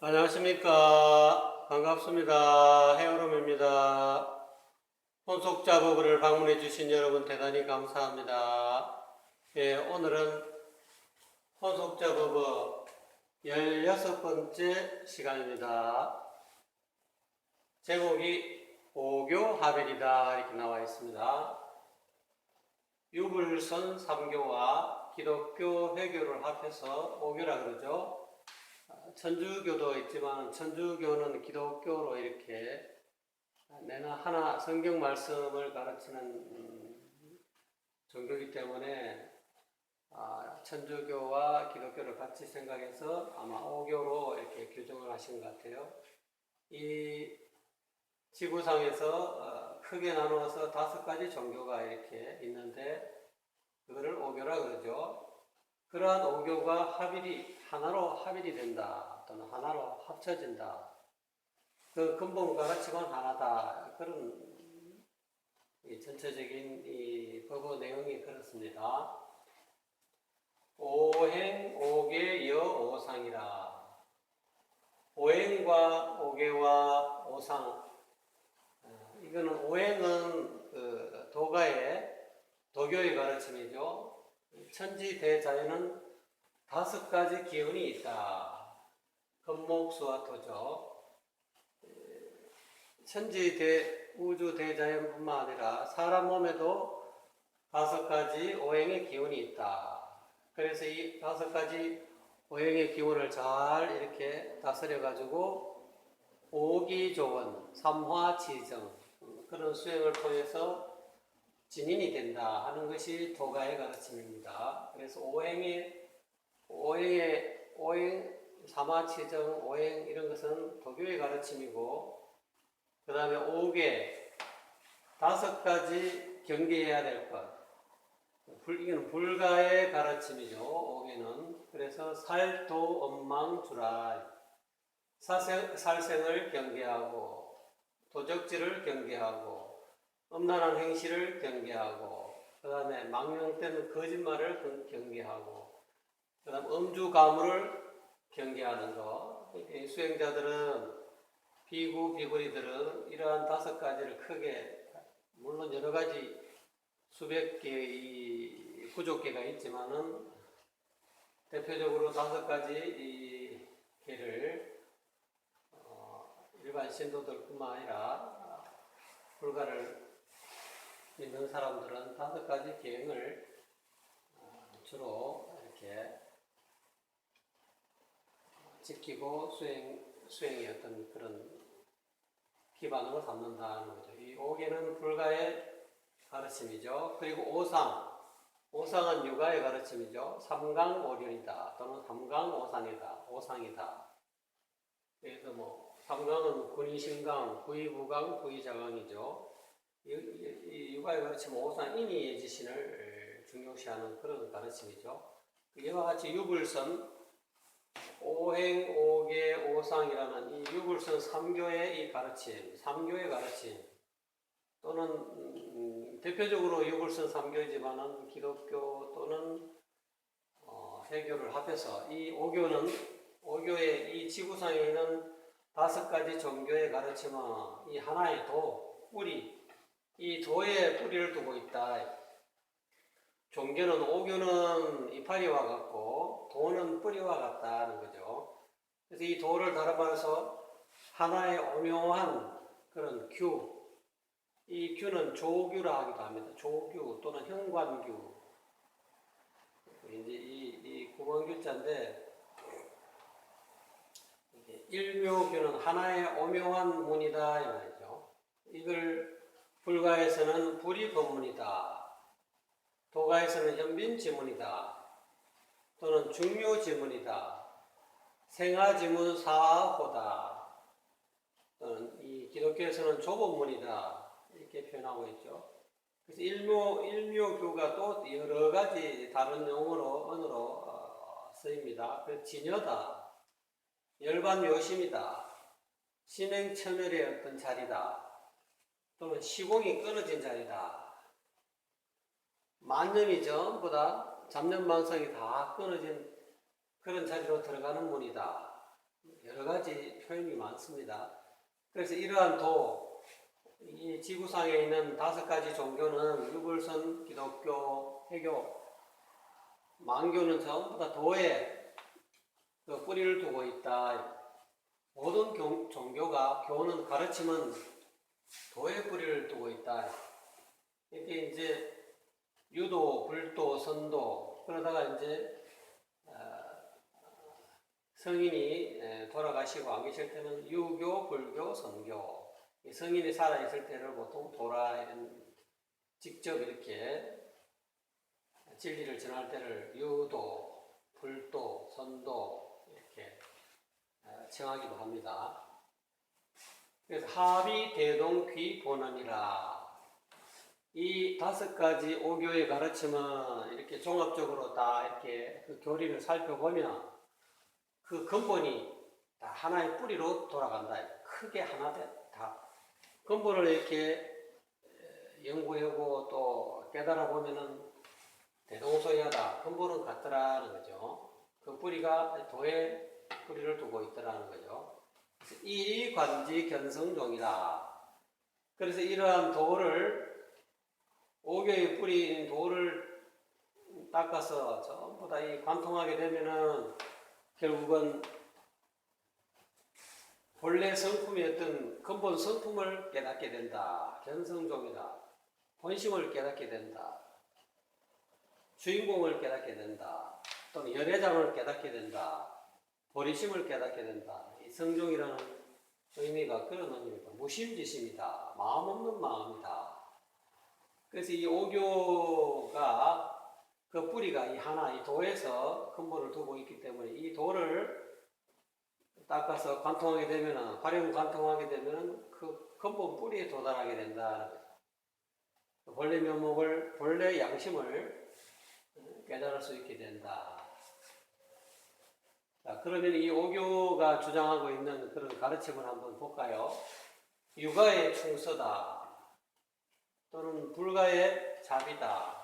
안녕하십니까. 반갑습니다. 헤어롬입니다. 혼속작업을 방문해 주신 여러분 대단히 감사합니다. 예, 오늘은 혼속작업의 16번째 시간입니다. 제목이 오교 하벨이다 이렇게 나와 있습니다. 유불선 3교와 기독교 회교를 합해서 오교라 그러죠. 천주교도 있지만 천주교는 기독교로 이렇게 내나 하나 성경 말씀을 가르치는 음, 종교이기 때문에 아, 천주교와 기독교를 같이 생각해서 아마 오교로 이렇게 규정을 하신 것 같아요. 이 지구상에서 어, 크게 나누어서 다섯 가지 종교가 이렇게 있는데 그거를 오교라 그러죠. 그러한 오교가 합일이 하나로 합일이 된다 또는 하나로 합쳐진다. 그 근본 가르침은 하나다. 그런 이 전체적인 이 법의 내용이 그렇습니다. 오행, 오계, 여, 오상이라. 오행과 오계와 오상. 어, 이거는 오행은 그 도가의 도교의 가르침이죠. 천지 대자연은 다섯 가지 기운이 있다. 금목 수와 토죠. 천지 대 우주 대자연뿐만 아니라 사람 몸에도 다섯 가지 오행의 기운이 있다. 그래서 이 다섯 가지 오행의 기운을 잘 이렇게 다스려 가지고 오기조원, 삼화지정 그런 수행을 통해서 진인이 된다 하는 것이 도가의 가르침입니다. 그래서 오행의 오행의 오행 삼화치정 오행 이런 것은 도교의 가르침이고 그 다음에 오계 다섯 가지 경계해야 될 것. 불, 이거는 불가의 가르침이죠. 오계는 그래서 살도 엄망 주라 사생, 살생을 경계하고 도적질을 경계하고 음란한 행실을 경계하고 그 다음에 망령된 거짓말을 경- 경계하고 그 다음 음주 가물을 경계하는 거. 이 수행자들은 비구 비구리들은 이러한 다섯 가지를 크게 물론 여러 가지 수백 개의 이 구조계가 있지만은 대표적으로 다섯 가지 이 개를 어, 일반 신도들뿐만 아니라 불가를 믿는 사람들은 다섯 가지 계행을 어, 주로 이렇게 지키고 수행, 수행의 어떤 그런 기반으로 삼는다는 거죠. 이 오계는 불가의 가르침이죠. 그리고 오상. 오상은 육아의 가르침이죠. 삼강오륜이다. 또는 삼강오산이다. 오상이다. 그래서 뭐, 삼강은 군의신강, 구의부강, 구의자강이죠. 육아의 가르침 오상 인의의 지신을 중요시하는 그런 가르침이죠. 이와 같이 유불선, 오행, 오계, 오상이라는 이 유불선 3교의 이 가르침, 3교의 가르침, 또는 음, 대표적으로 유불선 3교이지만은 기독교 또는 어, 해교를 합해서 이 5교는 5교의 이 지구상에 있는 다섯 가지 종교의 가르침은 이 하나의 도, 뿌리, 이 도에 뿌리를 두고 있다. 종교는 오교는 이파리와 같고 도는 뿌리와 같다는 거죠. 그래서 이 도를 다른 말해서 하나의 오묘한 그런 규, 이 규는 조규라 하기도 합니다. 조규 또는 현관규. 이제 이, 이 구멍규자인데 일묘규는 하나의 오묘한 문이다 이 말이죠. 이걸 불가에서는 불이 법문이다. 도가에서는 현빈 지문이다. 또는 중요 지문이다. 생하 지문 사호다. 또는 이 기독교에서는 좁은문이다. 이렇게 표현하고 있죠. 그래서 일묘, 일묘교가 또 여러 가지 다른 용어로, 언어로 어, 쓰입니다. 그 진여다. 열반 요심이다. 신행천열의 어떤 자리다. 또는 시공이 끊어진 자리다. 만념이 전부 다 잡념방성이 다 끊어진 그런 자리로 들어가는 문이다. 여러 가지 표현이 많습니다. 그래서 이러한 도, 이 지구상에 있는 다섯 가지 종교는 유불선, 기독교, 해교, 만교는 전부 다 도에 그 뿌리를 두고 있다. 모든 교- 종교가 교는 가르침은 있다. 이게 이제 유도, 불도, 선도 그러다가 이제 어, 성인이 에, 돌아가시고 안 계실 때는 유교, 불교, 선교. 이 성인이 살아 있을 때를 보통 도라 이런 직접 이렇게 진리를 전할 때를 유도, 불도, 선도 이렇게 어, 칭하기도 합니다. 그래서 합이 대동 귀 본원이라 이 다섯 가지 오교의 가르침은 이렇게 종합적으로 다 이렇게 그 교리를 살펴보면 그 근본이 다 하나의 뿌리로 돌아간다. 크게 하나 돼- 다 근본을 이렇게 에, 연구하고 또 깨달아 보면은 대동소이하다. 근본은 같더라는 거죠. 그 뿌리가 도에 뿌리를 두고 있더라는 거죠. 이 관지 견성종이다. 그래서 이러한 도를 오교의 뿌리인 도를 닦아서 전부 다 이 관통하게 되면은 결국은 본래 성품이었던 근본 성품을 깨닫게 된다. 견성종이다. 본심을 깨닫게 된다. 주인공을 깨닫게 된다. 또는 연회장을 깨닫게 된다. 보리심을 깨닫게 된다. 이 성종이라는 의미가 그런 의미입니다. 무심지심이다. 마음 없는 마음이다. 그래서 이 오교가 그 뿌리가 이 하나, 이 도에서 근본을 두고 있기 때문에 이 도를 닦아서 관통하게 되면은, 활용 관통하게 되면은 그 근본 뿌리에 도달하게 된다는 거죠. 본래 면목을, 본래 양심을 깨달을 수 있게 된다. 자, 그러면 이 오교가 주장하고 있는 그런 가르침을 한번 볼까요? 육아의 충서다. 또는 불가의 자비다.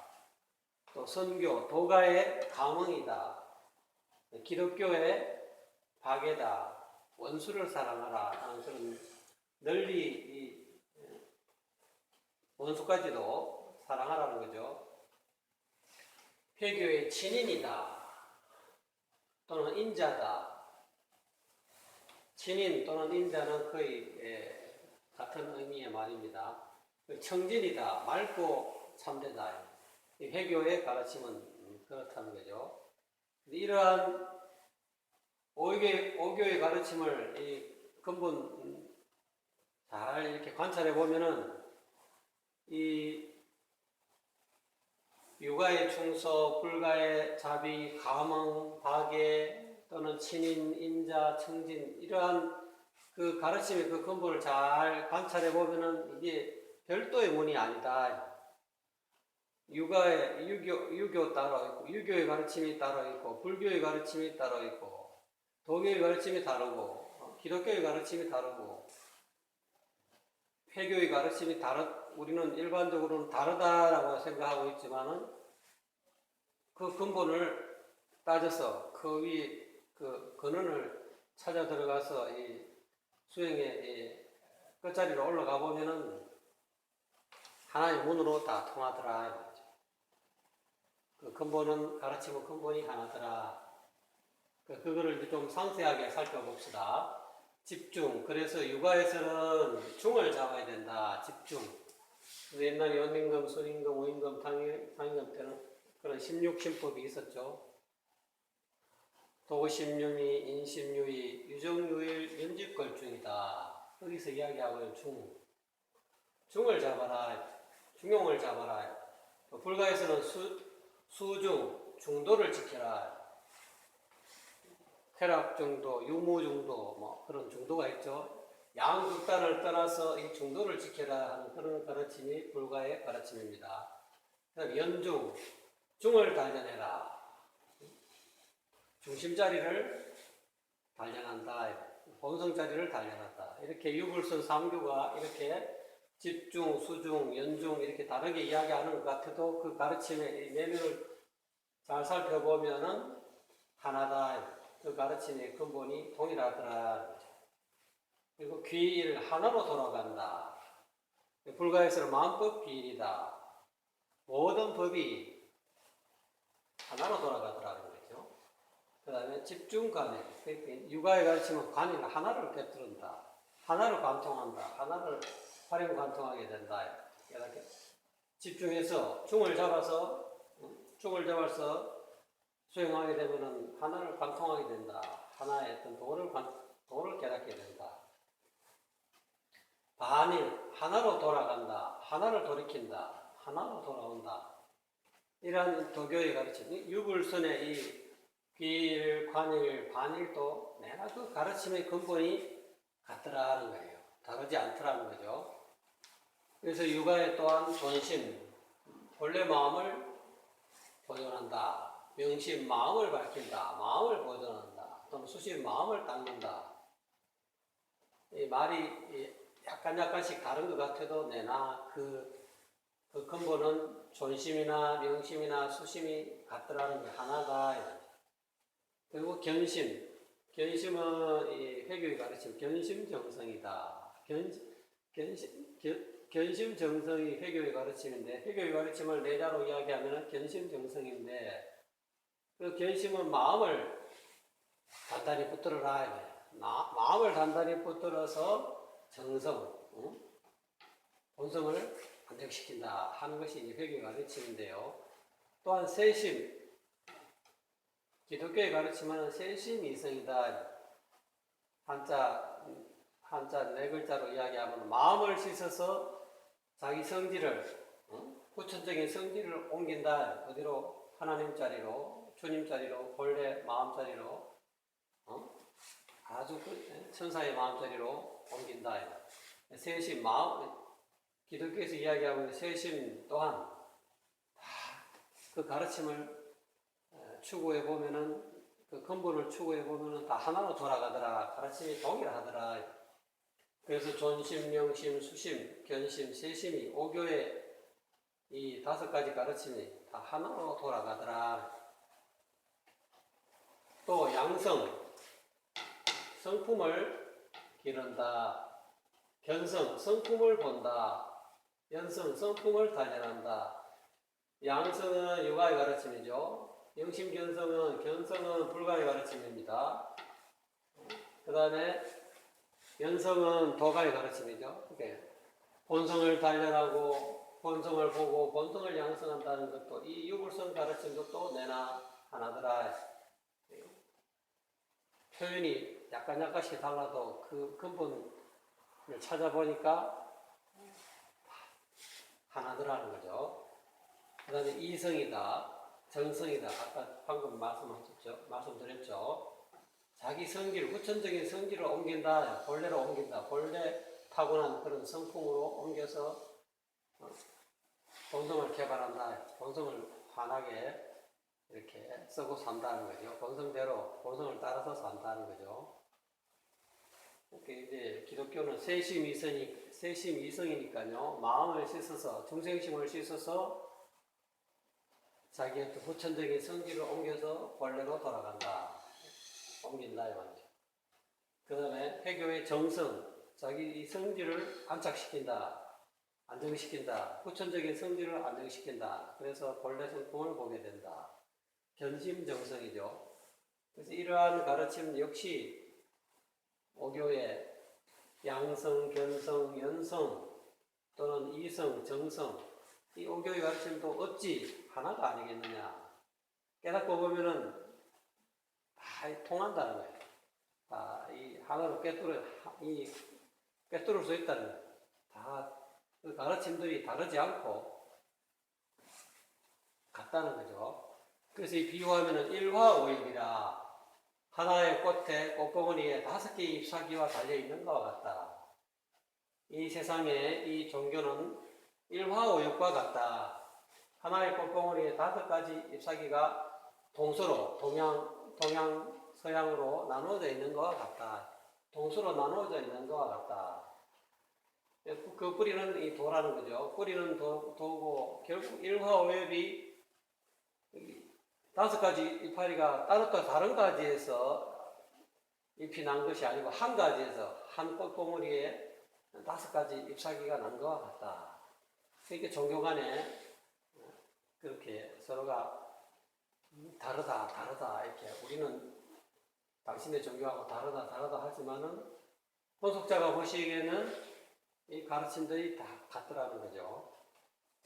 또 선교, 도가의 감흥이다. 기독교의 박애다. 원수를 사랑하라. 하는 그런 널리 이 원수까지도 사랑하라는 거죠. 회교의 친인이다. 또는 인자다. 친인 또는 인자는 거의 예, 같은 의미의 말입니다. 청진이다, 맑고 참되다. 이 회교의 가르침은 음, 그렇다는 거죠. 이러한 오교의, 오교의 가르침을 이 근본 음, 잘 이렇게 관찰해 보면은 이 육아의 충서, 불가의 자비, 감흥, 박애 또는 친인, 인자, 청진 이러한 그 가르침의 그 근본을 잘 관찰해 보면은 이게 별도의 문이 아니다. 육아의 유교 유교 따로 있고 유교의 가르침이 따로 있고 불교의 가르침이 따로 있고 도교의 가르침이 다르고 어, 기독교의 가르침이 다르고 회교의 가르침이 다르 우리는 일반적으로는 다르다라고 생각하고 있지만은 그 근본을 따져서 그위그 근원을 찾아 들어가서 이 수행의 이 끝자리로 올라가 보면은 하나의 문으로 다 통하더라. 그 근본은 가르치면 근본이 하나더라. 그 그거를 좀 상세하게 살펴봅시다. 집중. 그래서 육아에서는 중을 잡아야 된다. 집중. 그래서 옛날에 연임금, 순임금, 당임, 당임금 때는 그런 16신법이 있었죠. 도심유미, 인심유의, 유정유일, 연집걸중이다. 거기서 이야기하고요. 중. 중을 잡아라. 중용을 잡아라. 또 불가에서는 수, 수중, 중도를 지켜라. 쾌락 중도, 유무 중도, 뭐 그런 중도가 있죠. 양극단을 떠나서 이 중도를 지켜라 하는 그런 가르침이 불가의 가르침입니다. 그다음 연중, 중을 단련해라. 중심 자리를 단련한다. 본성 자리를 단련한다. 이렇게 유불선 삼교가 이렇게 집중, 수중, 연중 이렇게 다르게 이야기하는 것 같아도 그 가르침의 이 내면을 잘 살펴보면은 하나다. 그그 가르침의 근본이 동일하더라. 그리고 귀일 하나로 돌아간다. 불가에서는 마음법 비일이다. 모든 법이 하나로 돌아가더라는 거죠. 그 다음에 집중관해. 그러니까 육아의 가르침은 관일 하나를 꿰뚫는다. 하나를 관통한다. 하나를 활용 관통하게 된다. 이렇게 집중해서 중을 잡아서 음, 중을 잡아서 수행하게 되면은 하나를 관통하게 된다. 하나의 어떤 도를 관, 도를 깨닫게 된다. 반일 하나로 돌아간다. 하나를 돌이킨다. 하나로 돌아온다. 이러한 도교의 가르침, 이 유불선의 이 비일, 관일, 반일도 내가 그 가르침의 근본이 같더라는 거예요. 다르지 않더라는 거죠. 그래서 육아에 또한 존심, 본래 마음을 보존한다. 명심, 마음을 밝힌다. 마음을 보존한다. 또는 수심, 마음을 닦는다. 이 말이 이 약간 약간씩 다른 것 같아도 내나 그, 그 근본은 존심이나 명심이나 수심이 같더라는 게 하나다. 그리고 견심. 견심은 이 회교의 가르침, 견심 정성이다. 견, 견심, 견, 견심 정성이 회교의 가르침인데, 회교의 가르침을 내자로 이야기하면 견심 정성인데, 그 견심은 마음을 단단히 붙들어라. 이거예요. 나- 마음을 단단히 붙들어서 정성, 응? 본성을 안정시킨다 하는 것이 회교의 가르침인데요. 또한 세심, 기독교의 가르침은 세심 이성이다. 한자 한자 네 글자로 이야기하면 마음을 씻어서 자기 성질을 응? 후천적인 성질을 옮긴다. 어디로 하나님 자리로 주님 자리로 본래 마음 자리로 어? 아주 그 천사의 마음 자리로 옮긴다. 세심 마음 기독교에서 이야기하고 있는 세심 또한 다그 가르침을 에, 추구해 보면은 그 근본을 추구해 보면은 다 하나로 돌아가더라. 가르침이 동일하더라. 그래서 존심, 명심, 수심, 견심, 세심이 오교의 이 다섯 가지 가르침이 다 하나로 돌아가더라. 또 양성, 성품을 기른다. 견성, 성품을 본다. 연성, 성품을 단련한다. 양성은 육아의 가르침이죠. 영심 견성은 견성은 불가의 가르침입니다. 그 다음에 연성은 도가의 가르침이죠. 이게 본성을 단련하고 본성을 보고 본성을 양성한다는 것도 이 유불성 가르침도 또 내나 하나더라. 표현이 약간 약간씩 달라도 그 근본을 찾아보니까 하나더라는 거죠. 그 다음에 이성이다, 정성이다. 아까 방금 말씀하셨죠? 말씀드렸죠? 자기 성질, 후천적인 성질을 옮긴다, 본래로 옮긴다. 본래 타고난 그런 성품으로 옮겨서 어, 본성을 개발한다. 본성을 환하게 이렇게 쓰고 산다는 거죠. 본성대로, 본성을 따라서 산다는 거죠. 이렇게 이제 기독교는 세심 이성이, 세심 이성이니까요. 마음을 씻어서, 중생심을 씻어서 자기의 또 후천적인 성질을 옮겨서 본래로 돌아간다. 옮긴다, 이 말이죠. 그 다음에 회교의 정성, 자기 이 성질을 안착시킨다. 안정시킨다. 후천적인 성질을 안정시킨다. 그래서 본래 성품을 보게 된다. 견심 정성이죠. 그래서 이러한 가르침 역시 오교의 양성, 견성, 연성 또는 이성, 정성 이 오교의 가르침도 어찌 하나가 아니겠느냐. 깨닫고 보면은 다 통한다는 거예요. 다이 하나로 꿰뚫어 이 꿰뚫을 수 있다는 거예요. 다 그 가르침들이 다르지 않고 같다는 거죠. 그래서 이 비유하면은 일화오입이라 하나의 꽃에 꽃봉오리에 다섯 개의 잎사귀와 달려 있는 것과 같다. 이 세상에 이 종교는 일화오역과 같다. 하나의 꽃봉오리에 다섯 가지 잎사귀가 동서로 동양 동양 서양으로 나누어져 있는 것과 같다. 동서로 나누어져 있는 것과 같다. 그 뿌리는 이 도라는 거죠. 뿌리는 도, 도고 결국 일화오엽이 다섯 가지 이파리가 따로따로 다른 가지에서 잎이 난 것이 아니고 한 가지에서 한 꽃봉오리에 다섯 가지 잎사귀가 난 것과 같다. 이렇게 종교 간에 그렇게 서로가 다르다, 다르다 이렇게 우리는 당신의 종교하고 다르다, 다르다 하지만은 혼속자가 보시기에는 이 가르침들이 다 같더라는 거죠.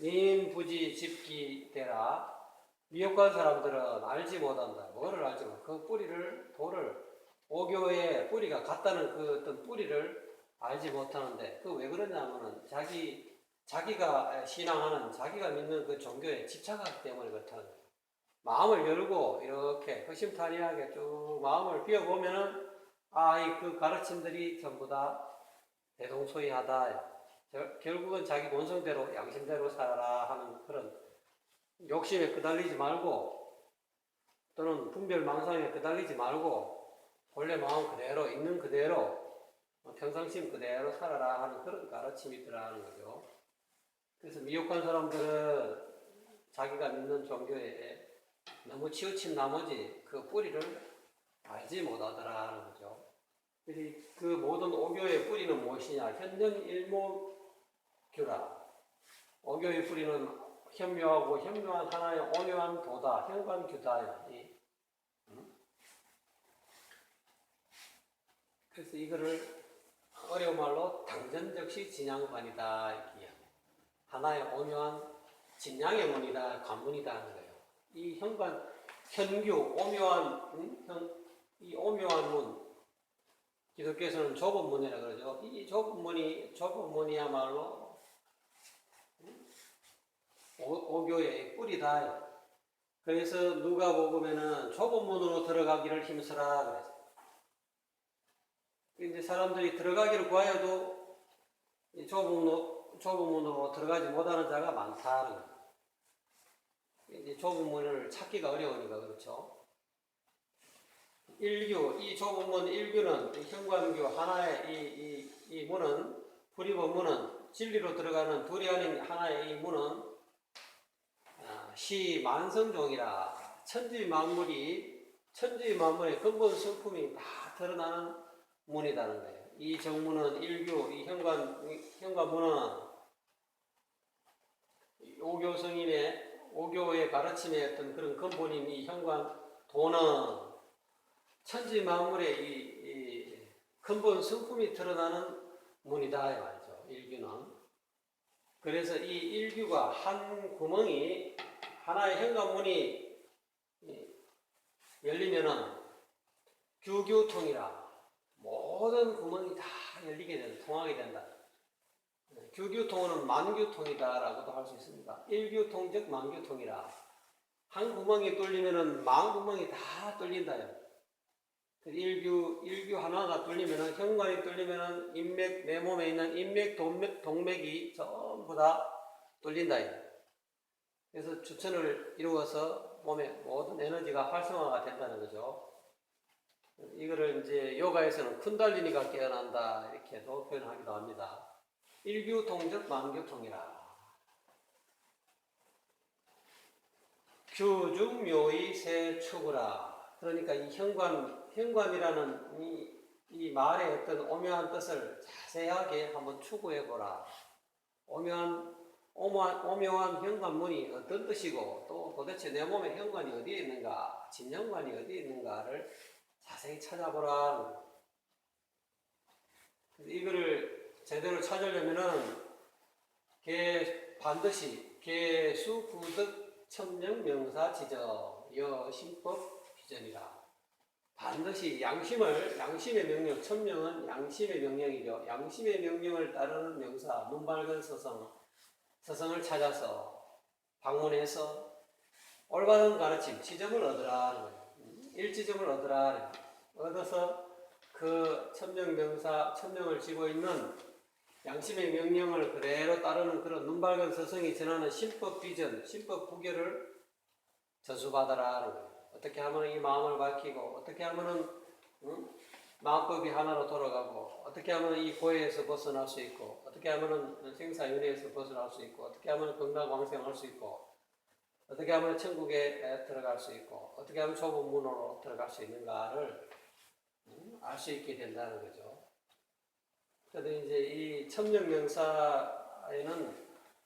님 부지 집기 되라. 미혹한 사람들은 알지 못한다. 뭐를 알지 못. 그 뿌리를 돌을 오교의 뿌리가 같다는 그 어떤 뿌리를 알지 못하는데 그 왜 그러냐면은 자기 자기가 신앙하는 자기가 믿는 그 종교에 집착하기 때문에 그렇다는 거예요. 마음을 열고 이렇게 허심탄회하게 쭉 마음을 비워보면은 아, 이 그 가르침들이 전부 다 대동소이하다. 저- 결국은 자기 본성대로 양심대로 살아라 하는 그런 욕심에 끄달리지 말고 또는 분별망상에 끄달리지 말고 본래 마음 그대로 있는 그대로 평상심 그대로 살아라 하는 그런 가르침이 들어가는 거죠. 그래서 미혹한 사람들은 자기가 믿는 종교에 너무 치우친 나머지 그 뿌리를 알지 못하더라 하는 거죠. 그 모든 오교의 뿌리는 무엇이냐? 현명 일목교라. 오교의 뿌리는 현묘하고 현묘한 하나의 오묘한 도다, 현관교다. 이, 음? 그래서 이거를 어려운 말로 당전적시 진양관이다. 하나의 오묘한 진양의 문이다, 관문이다. 이 현관, 현규, 오묘한, 음? 현, 이 오묘한 문, 기독교에서는 좁은 문이라 그러죠. 이 좁은 문이, 좁은 문이야말로 오, 오교의 뿌리다. 그래서 누가 보면은 좁은 문으로 들어가기를 힘쓰라 그래서. 이제 사람들이 들어가기를 구하여도 이 좁은 문으로, 좁은 문으로 들어가지 못하는 자가 많다는 거예요. 이제 좁은 문을 찾기가 어려우니까 그렇죠. 일규, 이 좁은 문 일규는 이 현관교 하나의 이, 이, 이 문은, 불입의 문은, 진리로 들어가는 둘이 아닌 하나의 이 문은, 아, 시 만성종이라, 천지 만물이, 천지 만물의 근본 성품이 다 드러나는 문이라는 거예요. 이 정문은 일규, 이 현관, 이 현관문은, 이 오교 성인의, 오교의 가르침의 어떤 그런 근본인 이 현관 도는 천지 만물의 이, 이 근본 성품이 드러나는 문이다 이 말이죠. 일규는. 그래서 이 일규가 한 구멍이 하나의 현관문이 이 열리면은 규규통이라 모든 구멍이 다 열리게 된다, 통하게 된다. 규규통은 만규통이다라고도 할 수 있습니다. 일규통 즉 만규통이라 한 구멍이 뚫리면은 만 구멍이 다 뚫린다요. 그 일규 일규 하나가 뚫리면은 현관이 뚫리면은 인맥 내 몸에 있는 인맥 동맥 동맥이 전부 다 뚫린다. 그래서 추천을 이루어서 몸의 모든 에너지가 활성화가 된다는 거죠. 이거를 이제 요가에서는 쿤달리니가 깨어난다 이렇게도 표현하기도 합니다. 일규통적 만규통이라. 규중묘의 세 축으라. 그러니까 이 현관, 현관이라는 이, 이 말의 어떤 오묘한 뜻을 자세하게 한번 추구해 보라. 오묘한, 오묘한, 오묘한 현관문이 어떤 뜻이고 또 도대체 내 몸에 현관이 어디에 있는가, 진현관이 어디에 있는가를 자세히 찾아보라. 이거를 제대로 찾으려면은 개 반드시 개수 구득 천명 명사 지적 여심법 비전이라 반드시 양심을 양심의 명령 천명은 양심의 명령이죠 양심의 명령을 따르는 명사 눈 밝은 서성 서성을 찾아서 방문해서 올바른 가르침 지점을 얻으라 일지점을 얻으라. 얻어서 그 천명 명사 천명을 쥐고 있는 양심의 명령을 그대로 따르는 그런 눈밝은 서성이 전하는 신법 비전, 신법 부결을 저수받아라 하는 거예요. 어떻게 하면 이 마음을 밝히고, 어떻게 하면은, 응? 마음법이 하나로 돌아가고, 어떻게 하면 이 고해에서 벗어날 수 있고, 어떻게 하면은 생사윤회에서 벗어날 수 있고, 어떻게 하면 건강왕생할 수 있고, 어떻게 하면 천국에 들어갈 수 있고, 어떻게 하면 좁은 문으로 들어갈 수 있는가를 음, 알수 있게 된다는 거죠. 그래도 이제 이 천명명사에는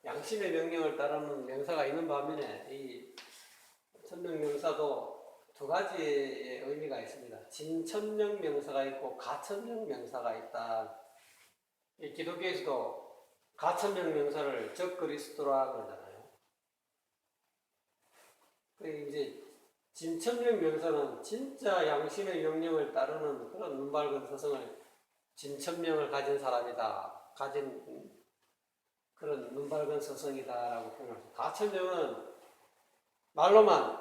양심의 명령을 따르는 명사가 있는 반면에 이 천명 명사도 두 가지의 의미가 있습니다. 진천명 명사가 있고 가천명 명사가 있다. 이 기독교에서도 가천명 명사를 적그리스도라 그러잖아요. 그 이제 진천명 명사는 진짜 양심의 명령을 따르는 그런 눈밝은 서성을 진천명을 가진 사람이다. 가진 그런 눈밝은 서성이다라고 표현합니다. 가천명은 말로만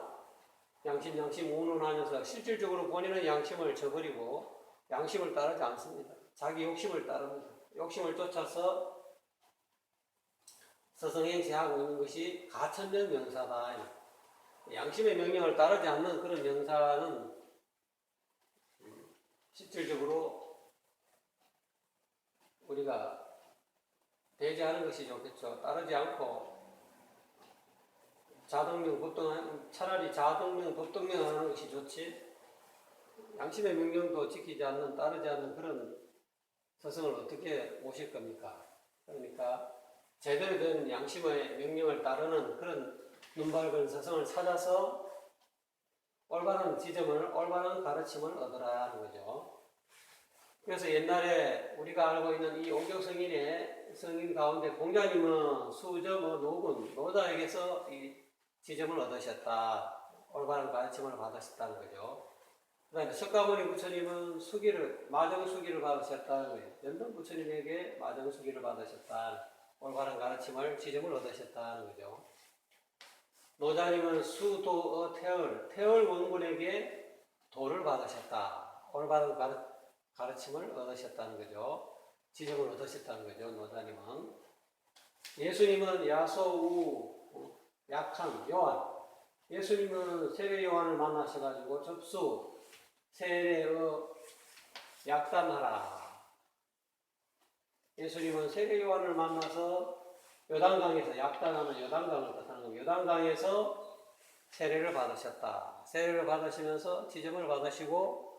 양심 양심 운운하면서 실질적으로 본인은 양심을 저버리고 양심을 따르지 않습니다. 자기 욕심을 따릅니다. 욕심을 쫓아서 서성행시하고 있는 것이 가천명 명사다. 양심의 명령을 따르지 않는 그런 명사는 음, 실질적으로 우리가 배제하는 것이 좋겠죠. 따르지 않고 자동명, 법동, 차라리 자동명, 법동명 하는 것이 좋지. 양심의 명령도 지키지 않는, 따르지 않는 그런 서성을 어떻게 모실 겁니까? 그러니까 제대로 된 양심의 명령을 따르는 그런 눈밝은 서성을 찾아서 올바른 지점을, 올바른 가르침을 얻으라 하는 거죠. 그래서 옛날에 우리가 알고 있는 이 오교 성인의 성인 가운데 공자님은 수저, 뭐 노군, 노자에게서 이 지점을 얻으셨다. 올바른 가르침을 받으셨다는 거죠. 그 다음에 석가모니 부처님은 수기를, 마정 수기를 받으셨다는 거예요. 연동 부처님에게 마정 수기를 받으셨다. 올바른 가르침을, 지점을 얻으셨다는 거죠. 노자님은 수도어 태을, 태을 원군에게 도를 받으셨다. 올바른 가르, 가르침을 얻으셨다는 거죠. 지점을 얻으셨다는 거죠. 노자님은. 예수님은 야소우, 약한 요한. 예수님은 세례 요한을 만나셔가지고 접수, 세례의 약담하라. 예수님은 세례 요한을 만나서 요단강에서 약담하는 요단강을 뜻하는 겁니다. 요단강에서 세례를 받으셨다. 세례를 받으시면서 지점을 받으시고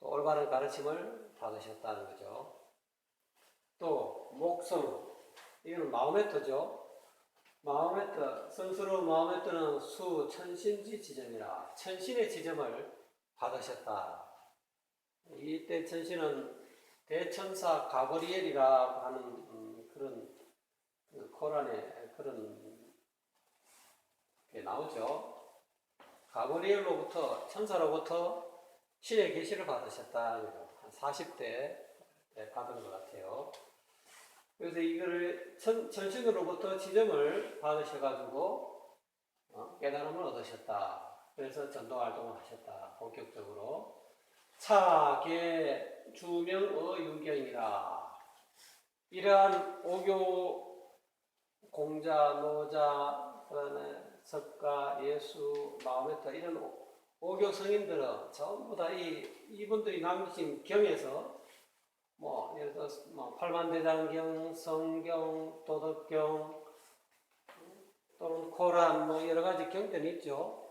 또 올바른 가르침을 받으셨다는 거죠. 또 목성, 이거는 마음의 터죠. 마음의 뜻, 성스러운 마음의 뜻은 수 천신지 지점이라 천신의 지점을 받으셨다. 이때 천신은 대천사 가브리엘이라고 하는 음, 그런 그 코란에 그런 게 나오죠. 가브리엘로부터 천사로부터 신의 계시를 받으셨다. 한 40대 받은 것 같아요. 그래서 이거를 천, 천신으로부터 지점을 받으셔가지고 어, 깨달음을 얻으셨다. 그래서 전도 활동을 하셨다. 본격적으로 차계 주명의 유경이라 이러한 오교 공자 노자 그다음에 석가 예수 마음에터 이런 오- 오교 성인들은 전부 다 이 이분들이 남기신 경에서 뭐 예를 들어서 뭐 팔만대장경, 성경, 도덕경 또는 코란 뭐 여러 가지 경전이 있죠.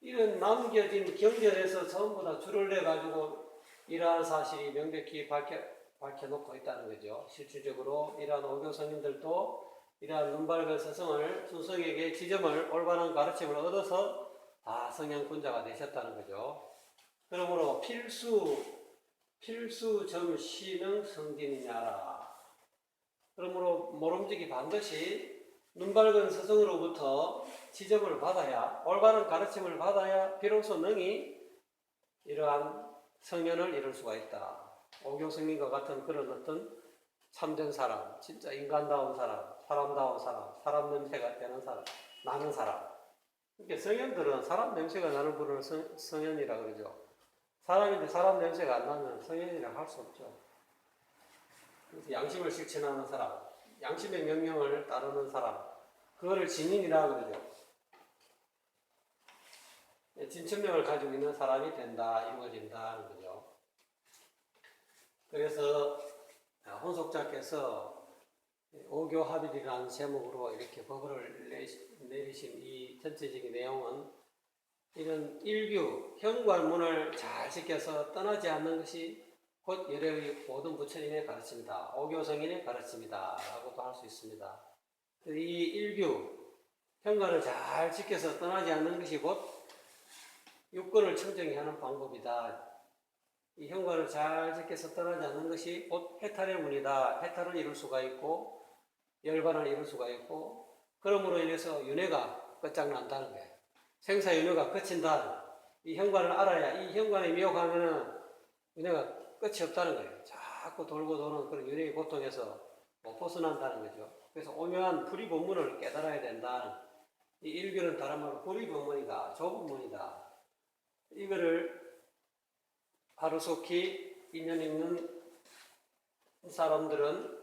이런 남겨진 경전에서 전부 다 줄을 내 가지고 이러한 사실이 명백히 밝혀 밝혀놓고 있다는 거죠. 실질적으로 이러한 오교 성인들도 이러한 눈밝은 스승을 수성에게 지점을 올바른 가르침을 얻어서 다 성향군자가 되셨다는 거죠. 그러므로 필수 필수 점시는 성진이냐라. 그러므로 모름지기 반드시 눈밝은 스승으로부터 지적을 받아야 올바른 가르침을 받아야 비로소 능히 이러한 성현을 이룰 수가 있다. 오교 성인과 같은 그런 어떤 참된 사람, 진짜 인간다운 사람, 사람다운 사람, 사람 냄새가 되는 사람, 나는 사람. 이렇게 성현들은 사람 냄새가 나는 분을 성, 성현이라 그러죠. 사람인데 사람 냄새가 안 나면 성현이라 할 수 없죠. 그래서 양심을 실천하는 사람, 양심의 명령을 따르는 사람, 그거를 진인이라 그러죠. 예, 진천명을 가지고 있는 사람이 된다, 이루어진다는 거죠. 그래서 아, 혼속자께서 오교합일이라는 제목으로 이렇게 법을 내리신 이 전체적인 내용은 이런 일규, 현관문을 잘 지켜서 떠나지 않는 것이 곧 열애의 모든 부처님의 가르침이다. 오교성인의 가르침이다. 라고도 할 수 있습니다. 이 일규, 현관을 잘 지켜서 떠나지 않는 것이 곧 육권을 청정히 하는 방법이다. 이 현관을 잘 지켜서 떠나지 않는 것이 곧 해탈의 문이다. 해탈을 이룰 수가 있고, 열반을 이룰 수가 있고, 그러므로 인해서 윤회가 끝장난다는 거예요. 생사 윤회가 끝친다. 이 현관을 알아야 이 현관에 미혹하면은 윤회가 끝이 없다는 거예요. 자꾸 돌고 도는 그런 윤회의 고통에서 못 벗어난다는 거죠. 그래서 오묘한 불의본문을 깨달아야 된다. 이 일교는 다른 말로 불의본문이다. 좁은 문이다. 이거를 하루속히 인연 있는 사람들은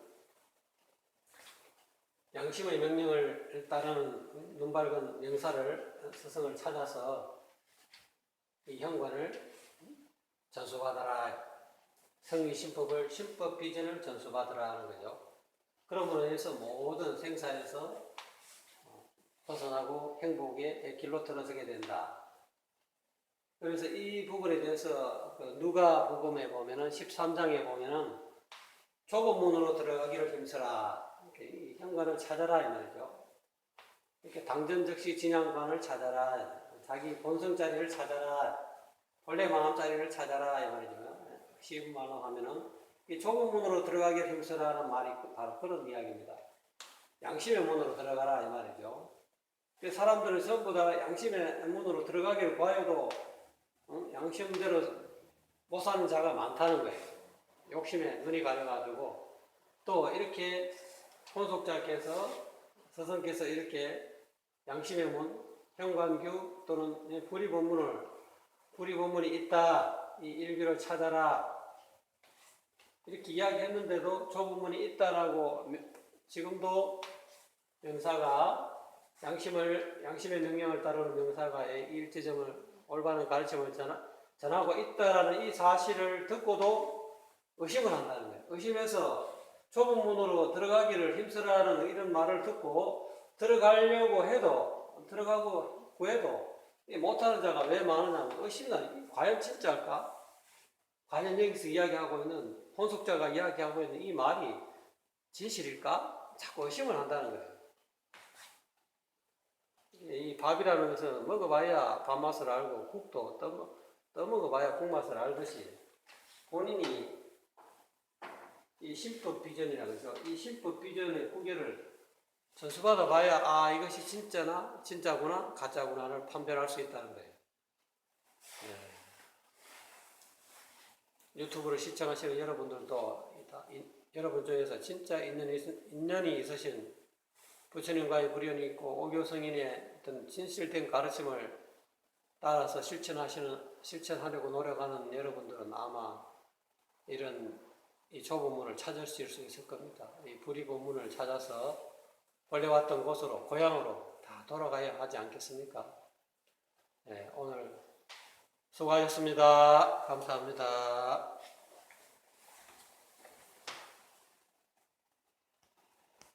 양심의 명령을 따르는 눈 밝은 명사를 스승을 찾아서 이 현관을 전수받아라. 성의 신법을 신법 비전을 전수받으라 하는 거죠. 그러므로 해서 모든 생사에서 벗어나고 행복의 길로 들어서게 된다. 그래서 이 부분에 대해서 그 누가 복음에 보면은 13장에 보면은 좁은 문으로 들어가기를 힘쓰라. 현관을 찾아라 이 말이죠. 이렇게 당전 즉시 진양관을 찾아라. 자기 본성 자리를 찾아라. 본래 마음 자리를 찾아라 이 말이죠. 쉬운 말로 하면은 이 좁은 문으로 들어가기를 힘쓰라는 말이 바로 그런 이야기입니다. 양심의 문으로 들어가라 이 말이죠. 그 사람들은 전부 다 양심의 문으로 들어가기를 구하여도 어? 양심대로 못 사는 자가 많다는 거예요. 욕심에 눈이 가려가지고 또 이렇게 혼속자께서 스승께서 이렇게 양심의 문, 현관규 또는 불의본문을 불의본문이 있다 이 일기를 찾아라 이렇게 이야기했는데도 좁은 문이 있다라고 지금도 명사가 양심을 양심의 명령을 따르는 명사가의 일지점을 올바른 가르침을 전하, 전하 고 있다라는 이 사실을 듣고도 의심을 한다는 거예요. 의심해서 좁은 문으로 들어가기를 힘쓰라는 이런 말을 듣고 들어가려고 해도 들어가고 구해도 이 못하는 자가 왜 많으냐면 의심나 과연 진짜일까? 과연 여기서 이야기하고 있는 혼속자가 이야기하고 있는 이 말이 진실일까? 자꾸 의심을 한다는 거예요. 이 밥이라는 것은 먹어봐야 밥맛을 알고 국도 떠, 떠먹어봐야 국맛을 알듯이 본인이 이 신법 비전이라고 해서 이 신법 비전의 구결을 전수받아 봐야 아 이것이 진짜나 진짜구나 가짜구나를 판별할 수 있다는 거예요. 네. 유튜브를 시청하시는 여러분들도 다 이- 여러분 중에서 진짜 인연이, 있- 인연이 있으신 부처님과의 불연이 있고 오교성인의 어떤 진실된 가르침을 따라서 실천하시는 실천하려고 노력하는 여러분들은 아마 이런 이 좁은 문을 찾으실 수 있을 겁니다. 이 불이본 문을 찾아서 원래 왔던 곳으로 고향으로 다 돌아가야 하지 않겠습니까? 네, 오늘 수고하셨습니다. 감사합니다.